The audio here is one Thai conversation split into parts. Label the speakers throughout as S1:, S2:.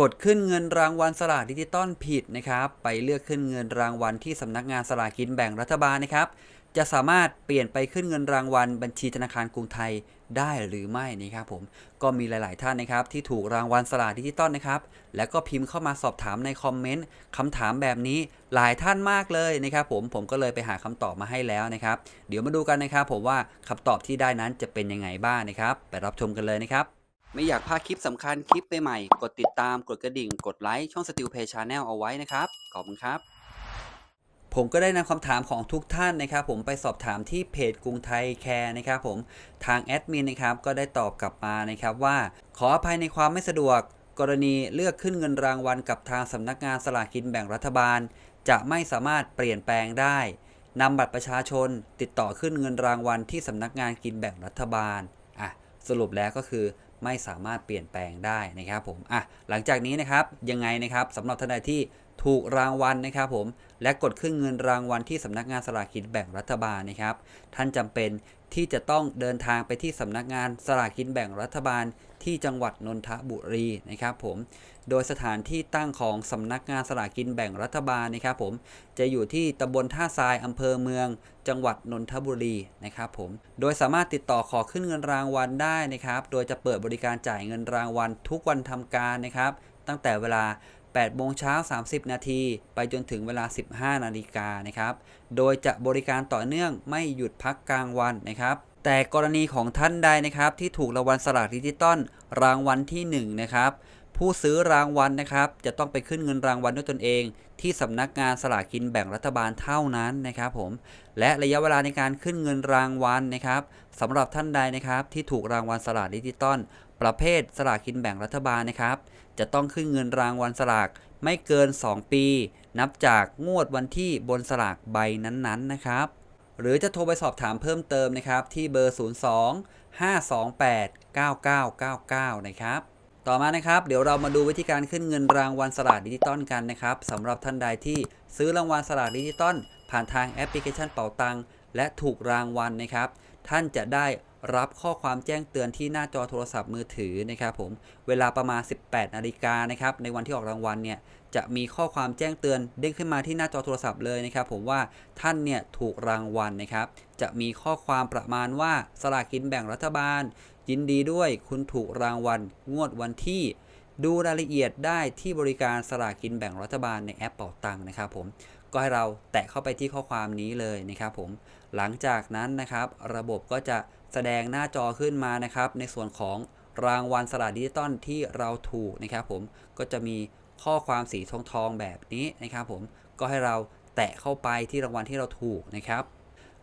S1: กดขึ้นเงินรางวัลสลากดิจิตอลผิดนะครับ ไปเลือกขึ้นเงินรางวัลที่สำนักงานสลากกินแบ่งรัฐบาลนะครับ จะสามารถเปลี่ยนไปขึ้นเงินรางวัลบัญชีธนาคารกรุงไทยได้หรือไม่นะครับผมก็มีหลาย ๆ ท่านนะครับ ที่ถูกรางวัลสลากดิจิตอลนะครับ แล้วก็พิมพ์เข้ามาสอบถามในคอมเมนต์คำถามแบบนี้หลายท่านมากเลยนะครับ ผมผมก็เลยไปหาคำตอบมาให้แล้วนะครับ เดี๋ยวมาดูกันนะครับ ผมว่าคำตอบที่ได้นั้นจะเป็นยังไงบ้างนะครับ ไปรับชมกันเลยนะครับ ไม่อยากพลาดคลิปสำคัญคลิปใหม่ๆกดติดตามกดกระดิ่ง กดไลค์ช่อง Steel Pay Channel เอาไว้นะครับ ขอบคุณครับ ผมก็ได้นำคำถามของทุกท่านนะครับ ผมไปสอบถามที่เพจกรุงไทยแคร์นะครับผมทางแอดมินนะครับก็ได้ตอบกลับมานะครับว่า ขออภัยในความไม่สะดวก กรณีเลือกขึ้นเงินรางวัลกับทางสำนักงานสลากกินแบ่งรัฐบาล จะไม่สามารถเปลี่ยนแปลงได้นำบัตรประชาชน ติดต่อขึ้นเงินรางวัลที่สำนักงานกินแบ่งรัฐบาลอะสรุปแล้วก็คือ ไม่สามารถเปลี่ยนแปลงได้นะครับผมอะหลังจากนี้นะครับยังไงนะครับสำหรับท่านใดที่ ถูกรางวัลนะครับผมและกดขึ้นเงินรางวัลที่สำนักงานสลากกินแบ่งรัฐบาลนะครับ ท่านจำเป็นที่จะต้องเดินทางไปที่สำนักงานสลากกินแบ่งรัฐบาลที่จังหวัดนนทบุรีนะครับผม โดยสถานที่ตั้งของสำนักงานสลากกินแบ่งรัฐบาลนะครับผม จะอยู่ที่ตำบลท่าทรายอำเภอเมือง จังหวัดนนทบุรีนะครับผม โดยสามารถติดต่อขอขึ้นเงินรางวัลได้นะครับ โดยจะเปิดบริการจ่ายเงินรางวัลทุกวันทำการนะครับ ตั้งแต่เวลา 8โมงเช้า 30 นาที ไปจนถึงเวลา 15 นาฬิกานะครับ โดยจะบริการต่อเนื่องไม่หยุดพักกลางวันนะครับ แต่กรณีของท่านใดนะครับ ที่ถูกรางวัลสลากดิจิตอลรางวัลที่ 1 นะครับผู้ซื้อรางวัลนะครับ จะต้องไปขึ้นเงินรางวัลด้วยตนเอง ที่สำนักงานสลากกินแบ่งรัฐบาลเท่านั้นนะครับผมและระยะเวลาในการขึ้นเงินรางวัลนะครับสำหรับท่านใดนะครับ ที่ถูกรางวัลสลากดิจิตอล ประเภทสลากกินแบ่งรัฐบาลนะครับ จะต้องขึ้นเงินรางวัลสลากไม่เกิน 2 ปี นับจากงวดวันที่บนสลากใบนั้นๆนะครับ หรือจะโทรไปสอบถามเพิ่มเติมนะครับที่เบอร์ 02 528 9999 นะครับต่อมานะครับเดี๋ยวเรามาดูวิธีการขึ้นเงินรางวัลสลากดิจิตอลกันนะครับสำหรับท่านใดที่ซื้อรางวัลสลากดิจิตอลผ่านทางแอปพลิเคชันเป๋าตังและถูกรางวัลนะครับ ท่านจะได้ รับข้อความแจ้งเตือนที่หน้าจอโทรศัพท์มือถือนะครับผมเวลาประมาณ 18นาฬิกานะครับในวันที่ออกรางวัลเนี่ยจะมีข้อความแจ้งเตือนเด้งขึ้นมาที่หน้าจอโทรศัพท์เลยนะครับผมว่าท่านเนี่ยถูกรางวัลนะครับ จะมีข้อความประมาณว่าสลากกินแบ่งรัฐบาล ยินดีด้วยคุณถูกรางวัล งวดวันที่ ดูรายละเอียดได้ที่บริการสลากกินแบ่งรัฐบาลในแอปเป่าตังค์นะครับผม ก็ให้เราแตะเข้าไปที่ข้อความนี้เลยนะครับผมหลังจากนั้นนะครับ ระบบก็จะแสดงหน้าจอขึ้นมานะครับ ในส่วนของรางวัลสลากดิจิตอลที่เราถูกนะครับ ผมก็จะมีข้อความสีทองทองแบบนี้นะครับ ผมก็ให้เราแตะเข้าไปที่รางวัลที่เราถูกนะครับ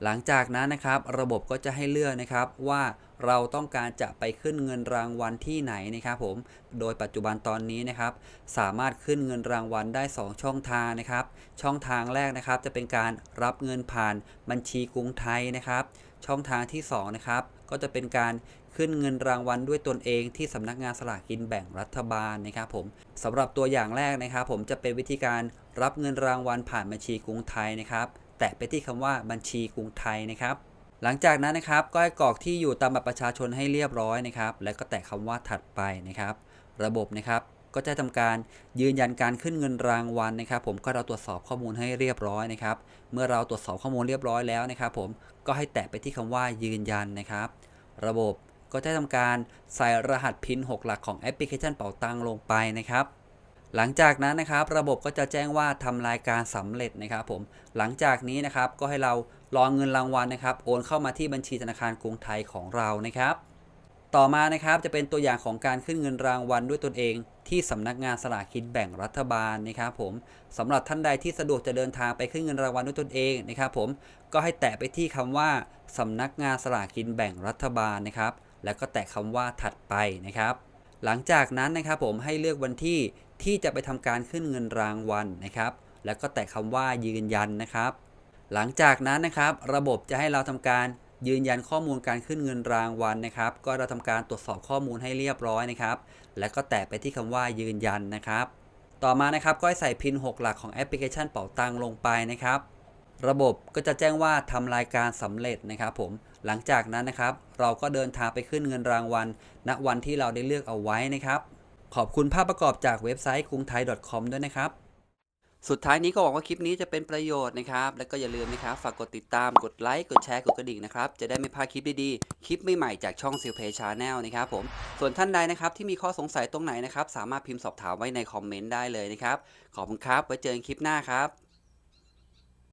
S1: หลังจากนั้นนะครับระบบก็จะให้เลือกนะครับว่าเราต้องการจะไปขึ้นเงินรางวัลที่ไหนนะครับผมโดยปัจจุบันตอนนี้นะครับ สามารถขึ้นเงินรางวัลได้ 2 ช่องทางนะครับ ช่องทางแรกนะครับจะเป็นการรับเงินผ่านบัญชีกรุงไทยนะครับ ช่องทางที่2นะครับก็จะเป็นการขึ้นเงินรางวัลด้วยตนเองที่สำนักงานสลากกินแบ่งรัฐบาลนะครับผมสำหรับตัวอย่างแรกนะครับ ผมจะเป็นวิธีการรับเงินรางวัลผ่านบัญชีกรุงไทยนะครับ แตะไปที่คำว่าบัญชีกรุงไทยนะครับ หลังจากนั้นนะครับก็ให้กรอกที่อยู่ตามบัตรประชาชนให้เรียบร้อยนะครับ แล้วก็แตะคำว่าถัดไปนะครับ ระบบนะครับก็จะทำการยืนยันการขึ้นเงินรางวัลนะครับ ผมก็เราตรวจสอบข้อมูลให้เรียบร้อยนะครับ เมื่อเราตรวจสอบข้อมูลเรียบร้อยแล้วนะครับ ผมก็ให้แตะไปที่คำว่ายืนยันนะครับ ระบบก็จะทำการใส่รหัสพิน 6 หลักของแอปพลิเคชันเป๋าตังลงไปนะครับ หลังจากนั้นนะครับ ระบบก็จะแจ้งว่าทำรายการสำเร็จนะครับผมหลังจากนี้นะครับก็ให้เรารอเงินรางวัลนะครับ โอนเข้ามาที่บัญชีธนาคารกรุงไทยของเรานะครับ ต่อมานะครับจะเป็นตัวอย่างของการขึ้นเงินรางวัลด้วยตนเองที่สำนักงานสลากกินแบ่งรัฐบาลนะครับผมสำหรับท่านใดที่สะดวกจะเดินทางไปขึ้นเงินรางวัลด้วยตนเองนะครับผมก็ให้แตะไปที่คำว่าสำนักงานสลากกินแบ่งรัฐบาลนะครับ แล้วก็แตะคำว่าถัดไปนะครับ หลังจากนั้นนะครับผมให้เลือกวันที่ ที่จะไปทำการขึ้นเงินรางวัลนะครับ แล้วก็แตะคำว่ายืนยันนะครับ หลังจากนั้นนะครับ ระบบจะให้เราทำการยืนยันข้อมูลการขึ้นเงินรางวัลนะครับ ก็เราทำการตรวจสอบข้อมูลให้เรียบร้อยนะครับ แล้วก็แตะไปที่คำว่ายืนยันนะครับ ต่อมานะครับก็ให้ใส่พิน 6 หลักของแอปพลิเคชันเป๋าตังลงไปนะครับระบบก็จะแจ้งว่าทำรายการสำเร็จนะครับผม หลังจากนั้นนะครับ เราก็เดินทางไปขึ้นเงินรางวัลณวันที่เราได้เลือกเอาไว้นะครับ ขอบคุณภาพประกอบจากเว็บไซต์กรุงไทย .com ด้วยนะครับ สุดท้ายนี้ก็หวังว่าคลิปนี้จะเป็นประโยชน์นะครับ แล้วก็อย่าลืมนะครับ ฝากกดติดตาม กดไลค์ กดแชร์ กดกระดิ่งนะครับ จะได้ไม่พลาดคลิปดีๆ คลิปใหม่ๆจากช่อง s i l p a y Channel นะครับผม ส่วนท่านใดนะครับที่มีข้อสงสัยตรงไหนนะครับ สามารถพิมพ์สอบถามไว้ในคอมเมนต์ได้เลยนะครับ ขอบคุณครับ ไว้เจอกันคลิปหน้าครับ